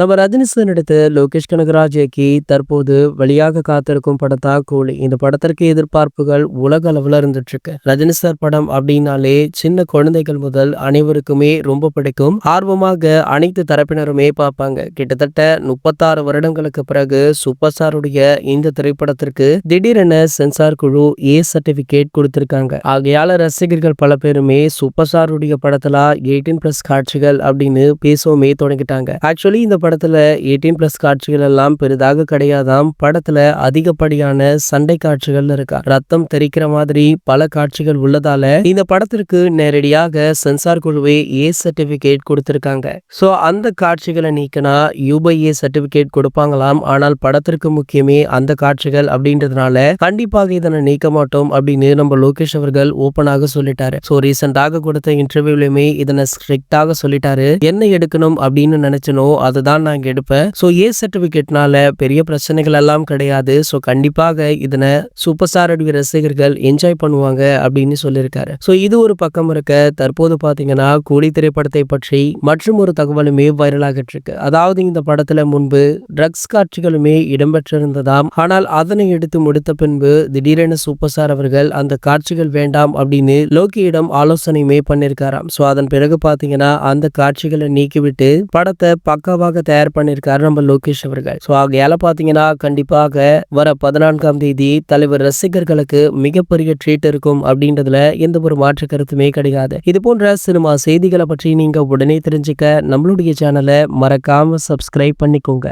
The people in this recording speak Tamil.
நம்ம ரஜினி சார் நடித்த லோகேஷ் கனகராஜ் இயக்கி தற்போது வெளியாக காத்திருக்கும் படத்தா கூலி. இந்த படத்திற்கு எதிர்பார்ப்புகள் உலக அளவில் இருந்துட்டு இருக்கு ரஜினி சார் படம் அப்படின்னாலே சின்ன குழந்தைகள் முதல் அனைவருக்குமே ரொம்ப பிடிக்கும். ஆர்வமாக அனைத்து தரப்பினருமே பார்ப்பாங்க. கிட்டத்தட்ட முப்பத்தாறு வருடங்களுக்கு பிறகு சூப்பர் ஸ்டாருடைய இந்த திரைப்படத்திற்கு திடீரென சென்சார் குழு ஏ சர்டிபிகேட் கொடுத்திருக்காங்க. ஆகையால ரசிகர்கள் பல பேருமே சூப்பர் ஸ்டாருடைய படத்துல எயிட்டீன் பிளஸ் காட்சிகள் அப்படின்னு பேசவுமே தொடங்கிட்டாங்க. ஆக்சுவலி இந்த படத்தில் எயிட்டீன் ப்ளஸ் காட்சிகள் எல்லாம் பெரிதாக கிடையாதாம். படத்தில் அதிகப்படியான சண்டை காட்சிகள் இருக்கா? ரத்தம் தெரிக்கிற மாதிரி பல காட்சிகள் உள்ளதால இந்த படத்திற்கு நேரடியாக சென்சார் குழுவே ஏ சர்டிபிகேட் கொடுத்திருக்காங்க. ஸோ அந்த காட்சிகளை நீக்கினா யூபைஏ சர்டிபிகேட் கொடுப்பாங்களாம். ஆனால் படத்திற்கு முக்கியமே அந்த காட்சிகள் அப்படின்றதுனால கண்டிப்பாக இதனை நீக்க மாட்டோம் அப்படின்னு நம்ம லோகேஷ் அவர்கள் ஓப்பனாக சொல்லிட்டாரு. ஸோ ரீசெண்டாக கொடுத்த இன்டர்வியூலயுமே இதனை ஸ்ட்ரிக்டாக சொல்லிட்டாரு. என்ன எடுக்கணும் அப்படின்னு நினைச்சனோ அதுதான் நான் நாங்கள் எடுப்பேன். ஸோ ஏ சர்டிபிகேட்னால பெரிய பிரச்சனைகள் எல்லாம் கிடையாது. ஸோ கண்டிப்பாக இதனை சூப்பர் ஸ்டார் அடி ரசிகர்கள் என்ஜாய் பண்ணுவாங்க அப்படின்னு சொல்லியிருக்காரு. சோ இது ஒரு பக்கம் இருக்க தற்போது பார்த்தீங்கன்னா கூலி திரைப்படத்தை பற்றி மற்றும் ஒரு தகவலுமே வைரலாகிட்டு இருக்கு. அதாவது இந்த படத்துல முன்பு ட்ரக்ஸ் காட்சிகளுமே இடம்பெற்றிருந்ததாம். ஆனால் அதனை எடுத்து முடித்த பின்பு திடீரென சூப்பர் ஸ்டார் அவர்கள் அந்த காட்சிகள் வேண்டாம் அப்படின்னு லோக்கியிடம் ஆலோசனையுமே பண்ணியிருக்காராம். சோ அதன் பிறகு பார்த்தீங்கன்னா அந்த காட்சிகளை நீக்கிவிட்டு படத்தை பக்காவாக தயார் பண்ணியிருக்காரு நம்ம லோகேஷ் அவர்கள். ஸோ ஆகையால பார்த்தீங்கன்னா கண்டிப்பாக வர பதினான்காம் தேதி தலைவர் ரசிகர்களுக்கு மிகப்பெரிய ட்ரீட் இருக்கும் அப்படின்றதுல எந்த ஒரு மாற்று கருத்துமே கிடையாது. இது போன்ற சினிமா செய்திகளை பற்றி நீங்க உடனே தெரிஞ்சுக்க நம்மளுடைய சேனலை மறக்காம சப்ஸ்கிரைப் பண்ணிக்கோங்க.